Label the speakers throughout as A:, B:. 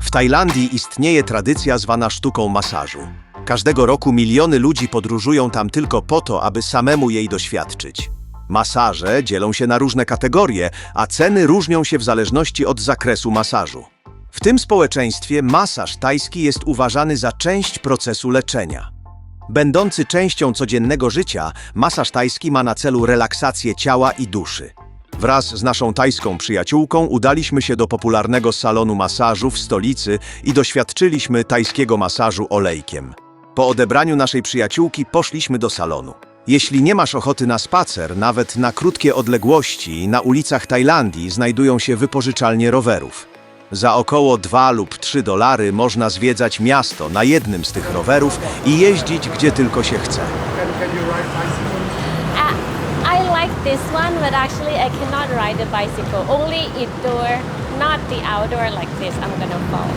A: W Tajlandii istnieje tradycja zwana sztuką masażu. Każdego roku miliony ludzi podróżują tam tylko po to, aby samemu jej doświadczyć. Masaże dzielą się na różne kategorie, a ceny różnią się w zależności od zakresu masażu. W tym społeczeństwie masaż tajski jest uważany za część procesu leczenia. Będący częścią codziennego życia, masaż tajski ma na celu relaksację ciała i duszy. Wraz z naszą tajską przyjaciółką udaliśmy się do popularnego salonu masażu w stolicy i doświadczyliśmy tajskiego masażu olejkiem. Po odebraniu naszej przyjaciółki poszliśmy do salonu. Jeśli nie masz ochoty na spacer, nawet na krótkie odległości, na ulicach Tajlandii znajdują się wypożyczalnie rowerów. Za około 2 lub 3 dolary można zwiedzać miasto na jednym z tych rowerów i jeździć gdzie tylko się chce.
B: I like this one, but actually I cannot ride the bicycle. Only indoor, not the outdoor like this. I'm gonna fall.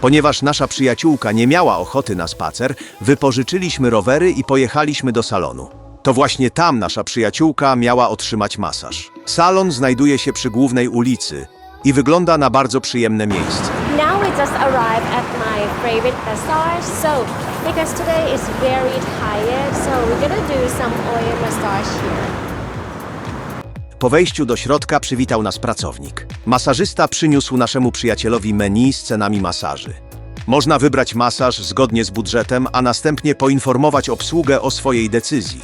A: Ponieważ nasza przyjaciółka nie miała ochoty na spacer, wypożyczyliśmy rowery i pojechaliśmy do salonu. To właśnie tam nasza przyjaciółka miała otrzymać masaż. Salon znajduje się przy głównej ulicy i wygląda na bardzo przyjemne miejsce.
B: Now we just arrived at my favorite massage. So, because today is very tired, so we're gonna do some oil massage here.
A: Po wejściu do środka przywitał nas pracownik. Masażysta przyniósł naszemu przyjacielowi menu z cenami masaży. Można wybrać masaż zgodnie z budżetem, a następnie poinformować obsługę o swojej decyzji.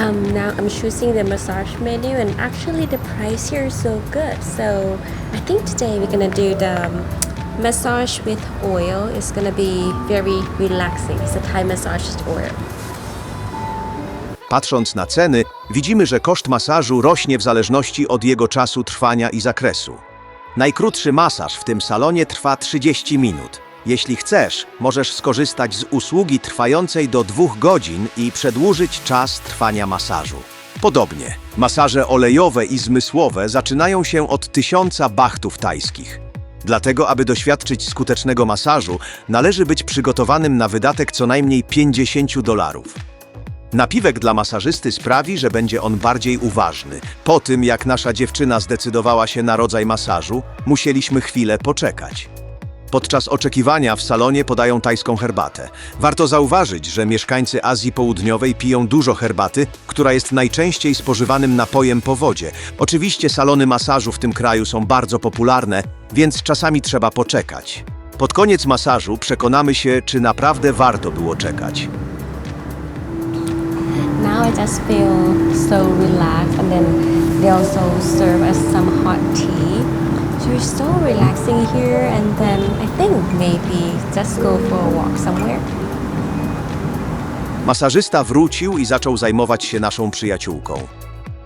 B: Um, now I'm choosing the massage menu, and actually the price here is so good. So, I think today we're gonna do the um, massage with oil. It's gonna be very relaxing. It's a Thai massage with oil.
A: Patrząc na ceny, widzimy, że koszt masażu rośnie w zależności od jego czasu trwania i zakresu. Najkrótszy masaż w tym salonie trwa 30 minut. Jeśli chcesz, możesz skorzystać z usługi trwającej do 2 godzin i przedłużyć czas trwania masażu. Podobnie, masaże olejowe i zmysłowe zaczynają się od 1000 bachtów tajskich. Dlatego, aby doświadczyć skutecznego masażu, należy być przygotowanym na wydatek co najmniej 50 dolarów. Napiwek dla masażysty sprawi, że będzie on bardziej uważny. Po tym, jak nasza dziewczyna zdecydowała się na rodzaj masażu, musieliśmy chwilę poczekać. Podczas oczekiwania w salonie podają tajską herbatę. Warto zauważyć, że mieszkańcy Azji Południowej piją dużo herbaty, która jest najczęściej spożywanym napojem po wodzie. Oczywiście salony masażu w tym kraju są bardzo popularne, więc czasami trzeba poczekać. Pod koniec masażu przekonamy się, czy naprawdę warto było czekać.
B: Now I just feel so relaxed, and then they also serve us some hot tea. So it's so relaxing here, and then I think maybe just go for a walk somewhere.
A: Masażysta wrócił i zaczął zajmować się naszą przyjaciółką.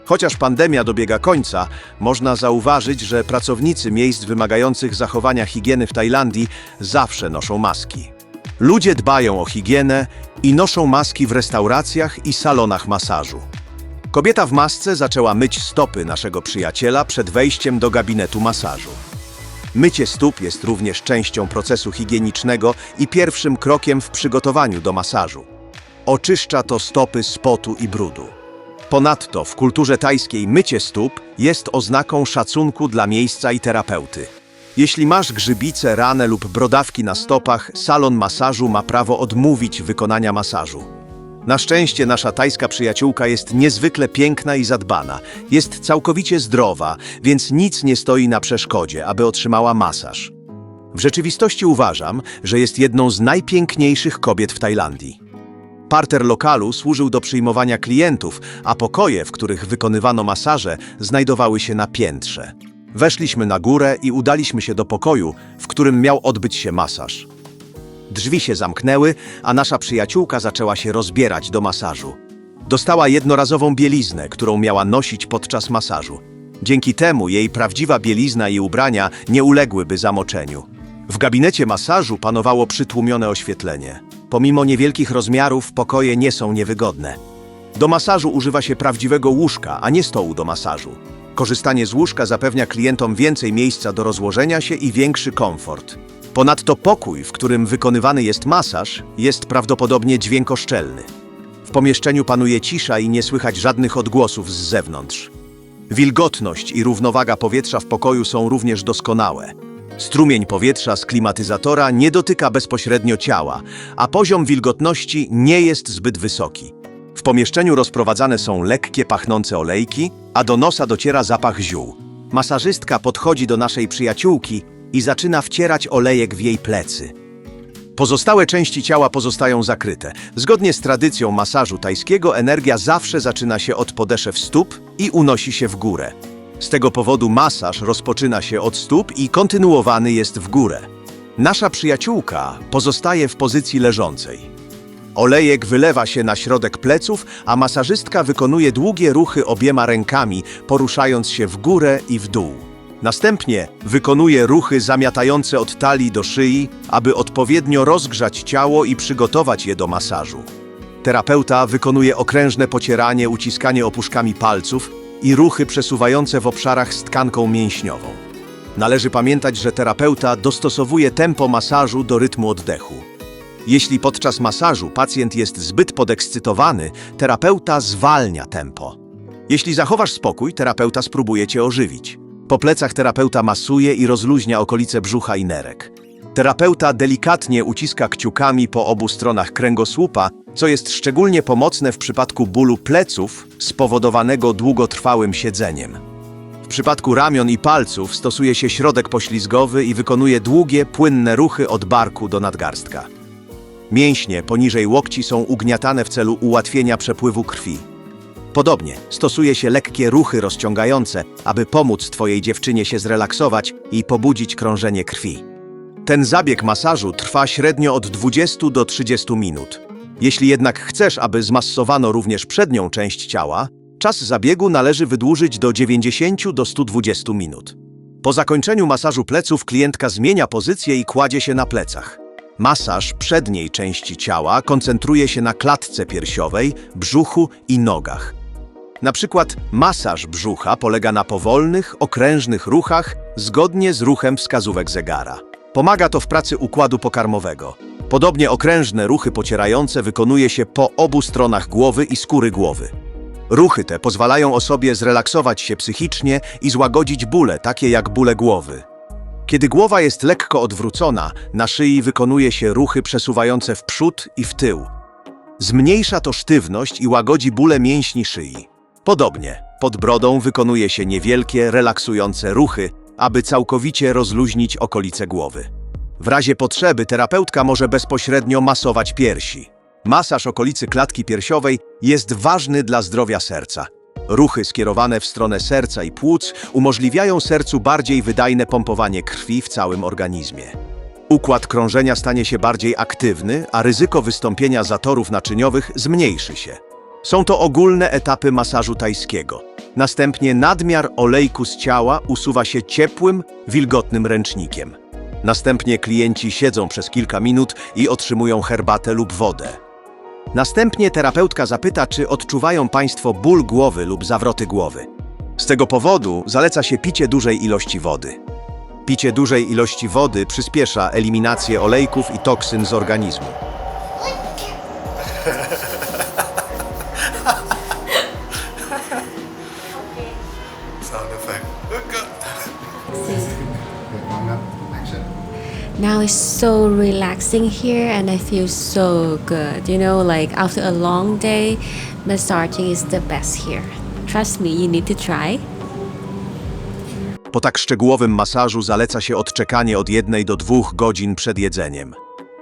A: Chociaż pandemia dobiega końca, można zauważyć, że pracownicy miejsc wymagających zachowania higieny w Tajlandii zawsze noszą maski. Ludzie dbają o higienę i noszą maski w restauracjach i salonach masażu. Kobieta w masce zaczęła myć stopy naszego przyjaciela przed wejściem do gabinetu masażu. Mycie stóp jest również częścią procesu higienicznego i pierwszym krokiem w przygotowaniu do masażu. Oczyszcza to stopy z potu i brudu. Ponadto w kulturze tajskiej mycie stóp jest oznaką szacunku dla miejsca i terapeuty. Jeśli masz grzybice, ranę lub brodawki na stopach, salon masażu ma prawo odmówić wykonania masażu. Na szczęście nasza tajska przyjaciółka jest niezwykle piękna i zadbana. Jest całkowicie zdrowa, więc nic nie stoi na przeszkodzie, aby otrzymała masaż. W rzeczywistości uważam, że jest jedną z najpiękniejszych kobiet w Tajlandii. Parter lokalu służył do przyjmowania klientów, a pokoje, w których wykonywano masaże, znajdowały się na piętrze. Weszliśmy na górę i udaliśmy się do pokoju, w którym miał odbyć się masaż. Drzwi się zamknęły, a nasza przyjaciółka zaczęła się rozbierać do masażu. Dostała jednorazową bieliznę, którą miała nosić podczas masażu. Dzięki temu jej prawdziwa bielizna i ubrania nie uległyby zamoczeniu. W gabinecie masażu panowało przytłumione oświetlenie. Pomimo niewielkich rozmiarów, pokoje nie są niewygodne. Do masażu używa się prawdziwego łóżka, a nie stołu do masażu. Korzystanie z łóżka zapewnia klientom więcej miejsca do rozłożenia się i większy komfort. Ponadto pokój, w którym wykonywany jest masaż, jest prawdopodobnie dźwiękoszczelny. W pomieszczeniu panuje cisza i nie słychać żadnych odgłosów z zewnątrz. Wilgotność i równowaga powietrza w pokoju są również doskonałe. Strumień powietrza z klimatyzatora nie dotyka bezpośrednio ciała, a poziom wilgotności nie jest zbyt wysoki. W pomieszczeniu rozprowadzane są lekkie, pachnące olejki, a do nosa dociera zapach ziół. Masażystka podchodzi do naszej przyjaciółki i zaczyna wcierać olejek w jej plecy. Pozostałe części ciała pozostają zakryte. Zgodnie z tradycją masażu tajskiego energia zawsze zaczyna się od podeszew stóp i unosi się w górę. Z tego powodu masaż rozpoczyna się od stóp i kontynuowany jest w górę. Nasza przyjaciółka pozostaje w pozycji leżącej. Olejek wylewa się na środek pleców, a masażystka wykonuje długie ruchy obiema rękami, poruszając się w górę i w dół. Następnie wykonuje ruchy zamiatające od talii do szyi, aby odpowiednio rozgrzać ciało i przygotować je do masażu. Terapeuta wykonuje okrężne pocieranie, uciskanie opuszkami palców i ruchy przesuwające w obszarach z tkanką mięśniową. Należy pamiętać, że terapeuta dostosowuje tempo masażu do rytmu oddechu. Jeśli podczas masażu pacjent jest zbyt podekscytowany, terapeuta zwalnia tempo. Jeśli zachowasz spokój, terapeuta spróbuje cię ożywić. Po plecach terapeuta masuje i rozluźnia okolice brzucha i nerek. Terapeuta delikatnie uciska kciukami po obu stronach kręgosłupa, co jest szczególnie pomocne w przypadku bólu pleców spowodowanego długotrwałym siedzeniem. W przypadku ramion i palców stosuje się środek poślizgowy i wykonuje długie, płynne ruchy od barku do nadgarstka. Mięśnie poniżej łokci są ugniatane w celu ułatwienia przepływu krwi. Podobnie stosuje się lekkie ruchy rozciągające, aby pomóc Twojej dziewczynie się zrelaksować i pobudzić krążenie krwi. Ten zabieg masażu trwa średnio od 20 do 30 minut. Jeśli jednak chcesz, aby zmasowano również przednią część ciała, czas zabiegu należy wydłużyć do 90 do 120 minut. Po zakończeniu masażu pleców klientka zmienia pozycję i kładzie się na plecach. Masaż przedniej części ciała koncentruje się na klatce piersiowej, brzuchu i nogach. Na przykład masaż brzucha polega na powolnych, okrężnych ruchach zgodnie z ruchem wskazówek zegara. Pomaga to w pracy układu pokarmowego. Podobnie okrężne ruchy pocierające wykonuje się po obu stronach głowy i skóry głowy. Ruchy te pozwalają osobie zrelaksować się psychicznie i złagodzić bóle, takie jak bóle głowy. Kiedy głowa jest lekko odwrócona, na szyi wykonuje się ruchy przesuwające w przód i w tył. Zmniejsza to sztywność i łagodzi bóle mięśni szyi. Podobnie, pod brodą wykonuje się niewielkie, relaksujące ruchy, aby całkowicie rozluźnić okolice głowy. W razie potrzeby terapeutka może bezpośrednio masować piersi. Masaż okolicy klatki piersiowej jest ważny dla zdrowia serca. Ruchy skierowane w stronę serca i płuc umożliwiają sercu bardziej wydajne pompowanie krwi w całym organizmie. Układ krążenia stanie się bardziej aktywny, a ryzyko wystąpienia zatorów naczyniowych zmniejszy się. Są to ogólne etapy masażu tajskiego. Następnie nadmiar olejku z ciała usuwa się ciepłym, wilgotnym ręcznikiem. Następnie klienci siedzą przez kilka minut i otrzymują herbatę lub wodę. Następnie terapeutka zapyta, czy odczuwają Państwo ból głowy lub zawroty głowy. Z tego powodu zaleca się picie dużej ilości wody. Picie dużej ilości wody przyspiesza eliminację olejków i toksyn z organizmu.
B: Now it's so relaxing here and I feel so good. You know, like after a long day, massaging is the best here. Trust me, you need to try.
A: Po tak szczegółowym masażu zaleca się odczekanie od jednej do dwóch godzin przed jedzeniem.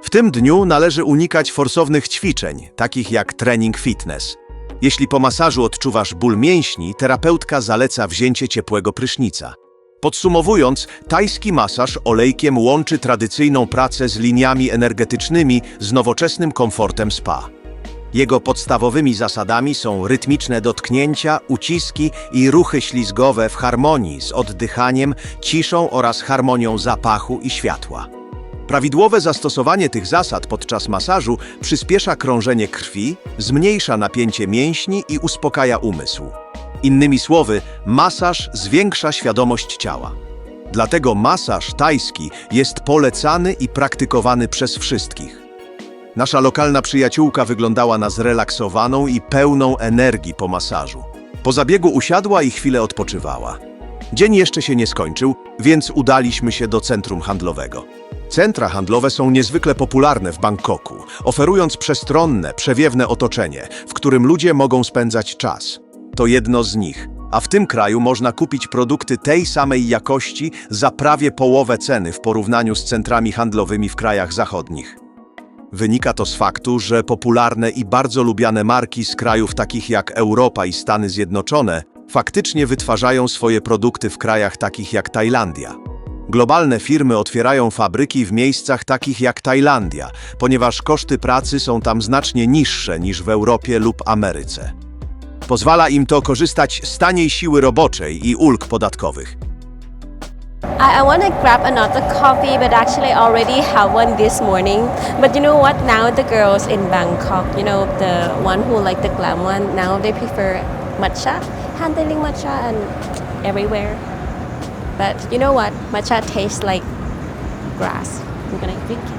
A: W tym dniu należy unikać forsownych ćwiczeń, takich jak trening fitness. Jeśli po masażu odczuwasz ból mięśni, terapeutka zaleca wzięcie ciepłego prysznica. Podsumowując, tajski masaż olejkiem łączy tradycyjną pracę z liniami energetycznymi z nowoczesnym komfortem spa. Jego podstawowymi zasadami są rytmiczne dotknięcia, uciski i ruchy ślizgowe w harmonii z oddychaniem, ciszą oraz harmonią zapachu i światła. Prawidłowe zastosowanie tych zasad podczas masażu przyspiesza krążenie krwi, zmniejsza napięcie mięśni i uspokaja umysł. Innymi słowy, masaż zwiększa świadomość ciała. Dlatego masaż tajski jest polecany i praktykowany przez wszystkich. Nasza lokalna przyjaciółka wyglądała na zrelaksowaną i pełną energii po masażu. Po zabiegu usiadła i chwilę odpoczywała. Dzień jeszcze się nie skończył, więc udaliśmy się do centrum handlowego. Centra handlowe są niezwykle popularne w Bangkoku, oferując przestronne, przewiewne otoczenie, w którym ludzie mogą spędzać czas. To jedno z nich. A w tym kraju można kupić produkty tej samej jakości za prawie połowę ceny w porównaniu z centrami handlowymi w krajach zachodnich. Wynika to z faktu, że popularne i bardzo lubiane marki z krajów takich jak Europa i Stany Zjednoczone faktycznie wytwarzają swoje produkty w krajach takich jak Tajlandia. Globalne firmy otwierają fabryki w miejscach takich jak Tajlandia, ponieważ koszty pracy są tam znacznie niższe niż w Europie lub Ameryce. Pozwala im to korzystać z taniej siły roboczej i ulg podatkowych.
B: I, I want to grab another coffee, but actually already have one this morning. But you know what? Now the girls in Bangkok, you know, the one who like the glam one, now they prefer matcha, handling matcha and everywhere. But you know what? Matcha tastes like grass. I'm gonna drink it.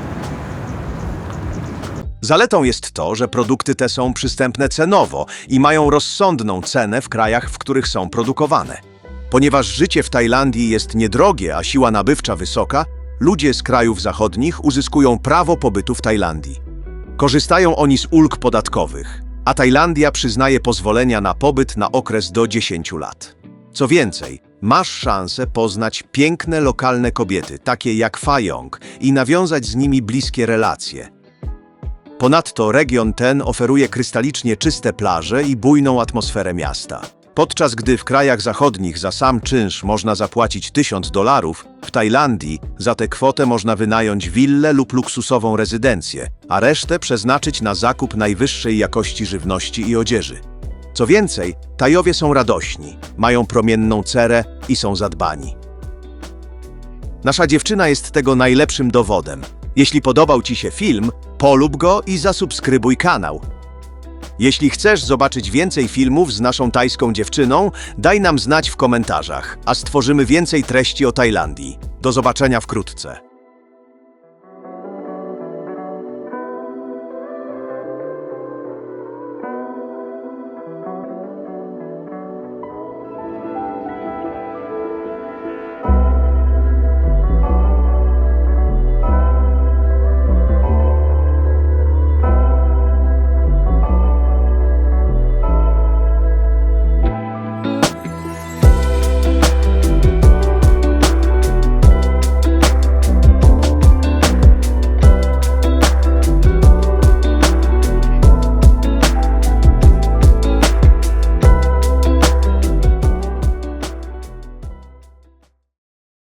A: Zaletą jest to, że produkty te są przystępne cenowo i mają rozsądną cenę w krajach, w których są produkowane. Ponieważ życie w Tajlandii jest niedrogie, a siła nabywcza wysoka, ludzie z krajów zachodnich uzyskują prawo pobytu w Tajlandii. Korzystają oni z ulg podatkowych, a Tajlandia przyznaje pozwolenia na pobyt na okres do 10 lat. Co więcej, masz szansę poznać piękne lokalne kobiety, takie jak Fayong, i nawiązać z nimi bliskie relacje. Ponadto region ten oferuje krystalicznie czyste plaże i bujną atmosferę miasta. Podczas gdy w krajach zachodnich za sam czynsz można zapłacić 1000 dolarów, w Tajlandii za tę kwotę można wynająć willę lub luksusową rezydencję, a resztę przeznaczyć na zakup najwyższej jakości żywności i odzieży. Co więcej, Tajowie są radośni, mają promienną cerę i są zadbani. Nasza dziewczyna jest tego najlepszym dowodem. Jeśli podobał Ci się film, polub go i zasubskrybuj kanał. Jeśli chcesz zobaczyć więcej filmów z naszą tajską dziewczyną, daj nam znać w komentarzach, a stworzymy więcej treści o Tajlandii. Do zobaczenia wkrótce.